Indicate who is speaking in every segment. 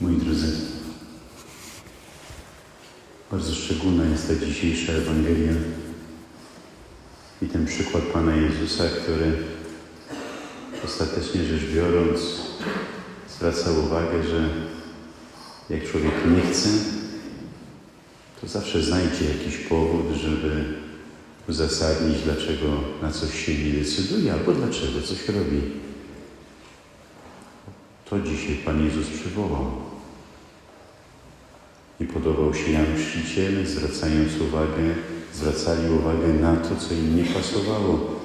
Speaker 1: Moi drodzy, bardzo szczególna jest ta dzisiejsza Ewangelia i ten przykład Pana Jezusa, który ostatecznie rzecz biorąc zwraca uwagę, że jak człowiek nie chce, to zawsze znajdzie jakiś powód, żeby uzasadnić, dlaczego na coś się nie decyduje, albo dlaczego coś robi. To dzisiaj Pan Jezus przywołał. Nie podobał się Jan Chrzciciel, zwracając uwagę, zwracali uwagę na to, co im nie pasowało.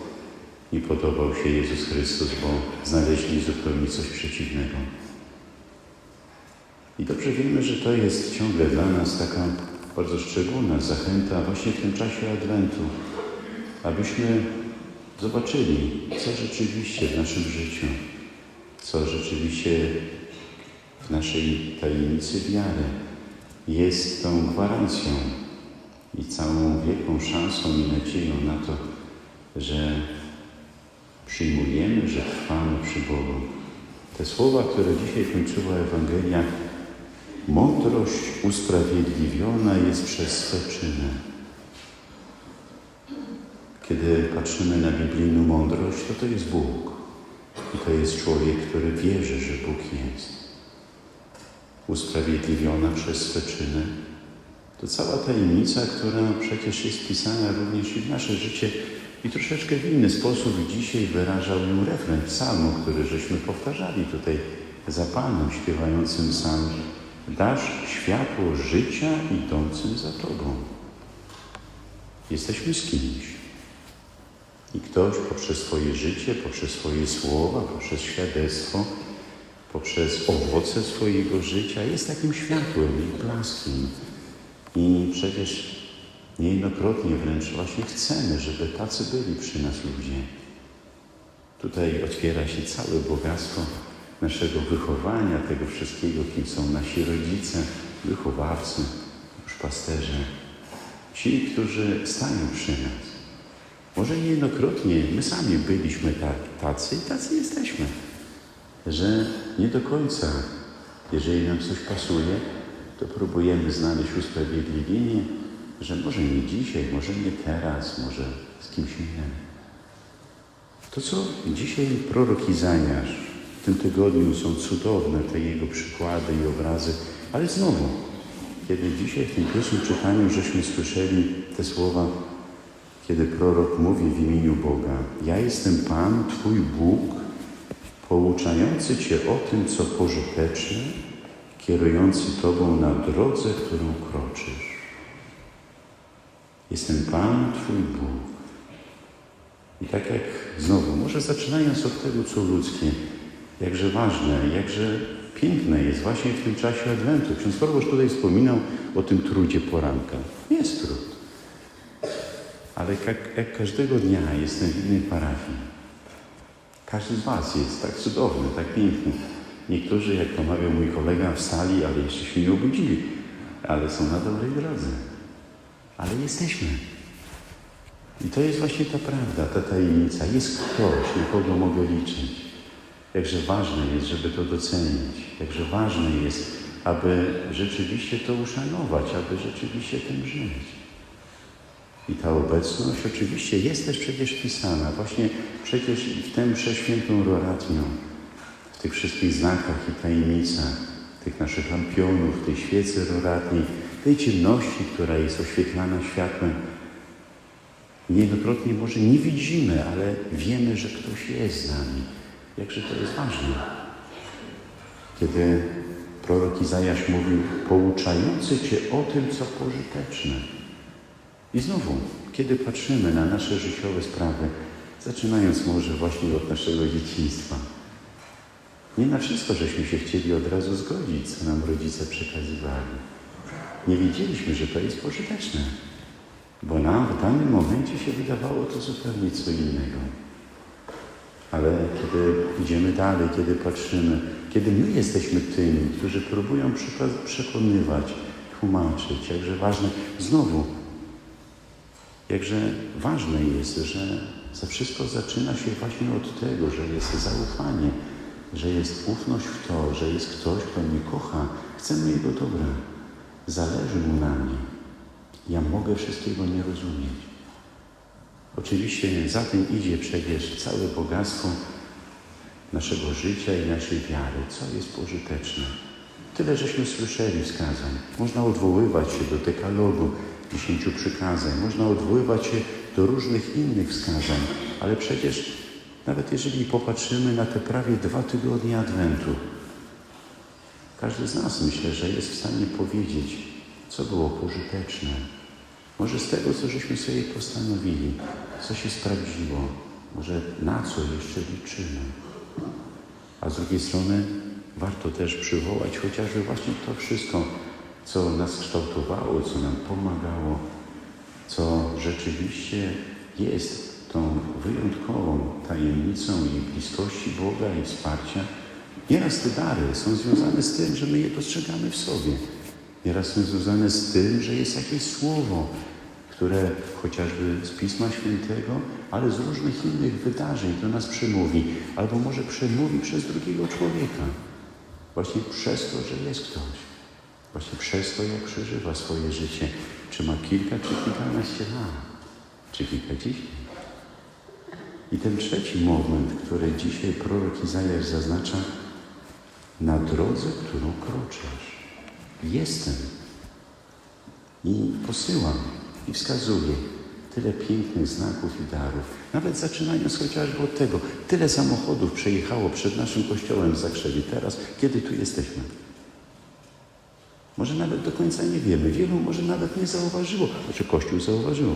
Speaker 1: Nie podobał się Jezus Chrystus, bo znaleźli zupełnie coś przeciwnego. I dobrze wiemy, że to jest ciągle dla nas taka bardzo szczególna zachęta właśnie w tym czasie Adwentu, abyśmy zobaczyli, co rzeczywiście w naszym życiu, co rzeczywiście w naszej tajemnicy wiary jest tą gwarancją i całą wielką szansą i nadzieją na to, że przyjmujemy, że trwamy przy Bogu. Te słowa, które dzisiaj kończyła Ewangelia, mądrość usprawiedliwiona jest przez swe czyny. Kiedy patrzymy na biblijną mądrość, to to jest Bóg. I to jest człowiek, który wierzy, że Bóg jest. Usprawiedliwiona przez swe czyny. To cała tajemnica, która przecież jest pisana również i w nasze życie i troszeczkę w inny sposób dzisiaj wyrażał ją refren psalmu, który żeśmy powtarzali tutaj za Panem, śpiewającym psalm. Dasz światło życia idącym za Tobą. Jesteśmy z kimś. I ktoś poprzez swoje życie, poprzez swoje słowa, poprzez świadectwo, poprzez owoce swojego życia jest takim światłem i blaskiem. I przecież niejednokrotnie wręcz właśnie chcemy, żeby tacy byli przy nas ludzie. Tutaj otwiera się całe bogactwo naszego wychowania, tego wszystkiego, kim są nasi rodzice, wychowawcy, już pasterze. Ci, którzy stają przy nas. Może niejednokrotnie my sami byliśmy tak, tacy i tacy jesteśmy, że nie do końca, jeżeli nam coś pasuje, to próbujemy znaleźć usprawiedliwienie, że może nie dzisiaj, może nie teraz, może z kimś innym. To, co dzisiaj prorok Izajarz w tym tygodniu są cudowne te jego przykłady i obrazy, ale znowu, kiedy dzisiaj w tym pierwszym czytaniu żeśmy słyszeli te słowa, kiedy prorok mówi w imieniu Boga: Ja jestem Pan, Twój Bóg, pouczający Cię o tym, co pożyteczne, kierujący Tobą na drodze, którą kroczysz. Jestem Pan, Twój Bóg. I tak jak znowu, może zaczynając od tego, co ludzkie, jakże ważne, jakże piękne jest właśnie w tym czasie Adwentu. Ksiądz proboszcz tutaj wspominał o tym trudzie poranka. Jest trud. Ale jak, jak każdego dnia jestem w innej parafii. Każdy z Was jest tak cudowny, tak piękny. Niektórzy, jak to mawiał mój kolega, wstali, ale jeszcze się nie obudzili. Ale są na dobrej drodze. Ale jesteśmy. I to jest właśnie ta prawda, ta tajemnica. Jest ktoś, na kogo mogę liczyć. Jakże ważne jest, żeby to docenić. Jakże ważne jest, aby rzeczywiście to uszanować, aby rzeczywiście tym żyć. I ta obecność oczywiście jest też przecież pisana. Właśnie przecież w tę przeświętą roratnią, w tych wszystkich znakach i tajemnicach, tych naszych lampionów, tej świecy roratniej, tej ciemności, która jest oświetlana światłem. Niejednokrotnie może nie widzimy, ale wiemy, że ktoś jest z nami. Jakże to jest ważne. Kiedy prorok Izajasz mówił, pouczający Cię o tym, co pożyteczne. I znowu, kiedy patrzymy na nasze życiowe sprawy, zaczynając może właśnie od naszego dzieciństwa, nie na wszystko żeśmy się chcieli od razu zgodzić, co nam rodzice przekazywali. Nie wiedzieliśmy, że to jest pożyteczne, bo nam w danym momencie się wydawało to zupełnie co innego. Ale kiedy idziemy dalej, kiedy patrzymy, kiedy my jesteśmy tymi, którzy próbują przekonywać, tłumaczyć, jakże ważne, znowu, jakże ważne jest, że za wszystko zaczyna się właśnie od tego, że jest zaufanie, że jest ufność w to, że jest ktoś, kto mnie kocha, chce mojego dobra, zależy mu na mnie. Ja mogę wszystkiego nie rozumieć. Oczywiście za tym idzie przecież całe bogactwo naszego życia i naszej wiary, co jest pożyteczne. Tyle żeśmy słyszeli wskazań. Można odwoływać się do dekalogu, dziesięciu przykazań, można odwoływać się do różnych innych wskazań, ale przecież nawet jeżeli popatrzymy na te prawie dwa tygodnie Adwentu, każdy z nas myślę, że jest w stanie powiedzieć, co było pożyteczne. Może z tego, co żeśmy sobie postanowili, co się sprawdziło, może na co jeszcze liczymy. A z drugiej strony warto też przywołać chociażby właśnie to wszystko, co nas kształtowało, co nam pomagało, co rzeczywiście jest tą wyjątkową tajemnicą i bliskości Boga i wsparcia. Nieraz te dary są związane z tym, że my je dostrzegamy w sobie. Nieraz są związane z tym, że jest jakieś słowo, które chociażby z Pisma Świętego, ale z różnych innych wydarzeń do nas przemówi, albo może przemówi przez drugiego człowieka. Właśnie przez to, że jest ktoś. Właśnie przez to, jak przeżywa swoje życie. Czy ma kilka, czy kilkanaście lat, czy kilkadziesiąt. I ten trzeci moment, który dzisiaj prorok Izajasz zaznacza, na drodze, którą kroczysz. Jestem. I posyłam, i wskazuję tyle pięknych znaków i darów. Nawet zaczynając chociażby od tego, tyle samochodów przejechało przed naszym kościołem w Zakrzewie teraz, kiedy tu jesteśmy. Może nawet do końca nie wiemy. Wielu może nawet nie zauważyło, znaczy Kościół zauważył.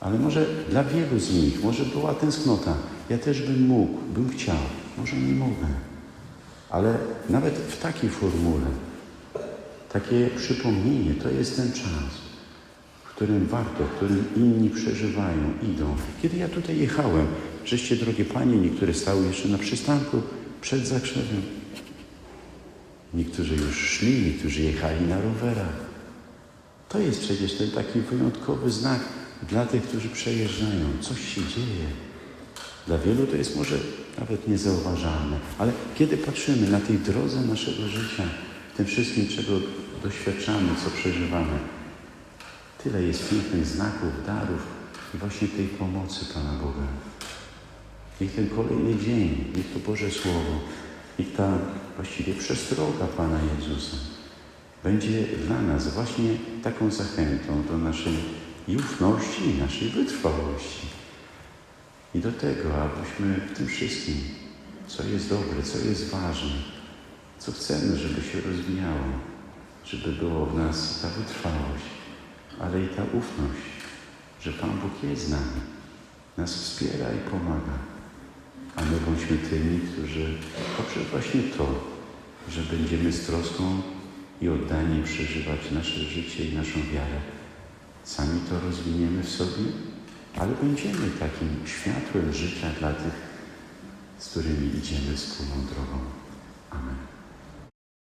Speaker 1: Ale może dla wielu z nich, może była tęsknota. Ja też bym mógł, bym chciał, może nie mogę. Ale nawet w takiej formule, takie przypomnienie, to jest ten czas, w którym warto, w którym inni przeżywają, idą. Kiedy ja tutaj jechałem, żeście, drogie panie, niektóre stały jeszcze na przystanku przed Zakrzewem. Niektórzy już szli, niektórzy jechali na rowerach. To jest przecież ten taki wyjątkowy znak dla tych, którzy przejeżdżają. Coś się dzieje. Dla wielu to jest może nawet niezauważalne, ale kiedy patrzymy na tej drodze naszego życia, tym wszystkim, czego doświadczamy, co przeżywamy, tyle jest pięknych znaków, darów i właśnie tej pomocy Pana Boga. Niech ten kolejny dzień, niech to Boże Słowo, niech ta właściwie przestroga Pana Jezusa będzie dla nas właśnie taką zachętą do naszej i ufności, i naszej wytrwałości. I do tego, abyśmy w tym wszystkim, co jest dobre, co jest ważne, co chcemy, żeby się rozwijało, żeby było w nas ta wytrwałość, ale i ta ufność, że Pan Bóg jest z nami, nas wspiera i pomaga. A my bądźmy tymi, którzy poprzez właśnie to, że będziemy z troską i oddaniem przeżywać nasze życie i naszą wiarę, sami to rozwiniemy w sobie, ale będziemy takim światłem życia dla tych, z którymi idziemy wspólną drogą. Amen.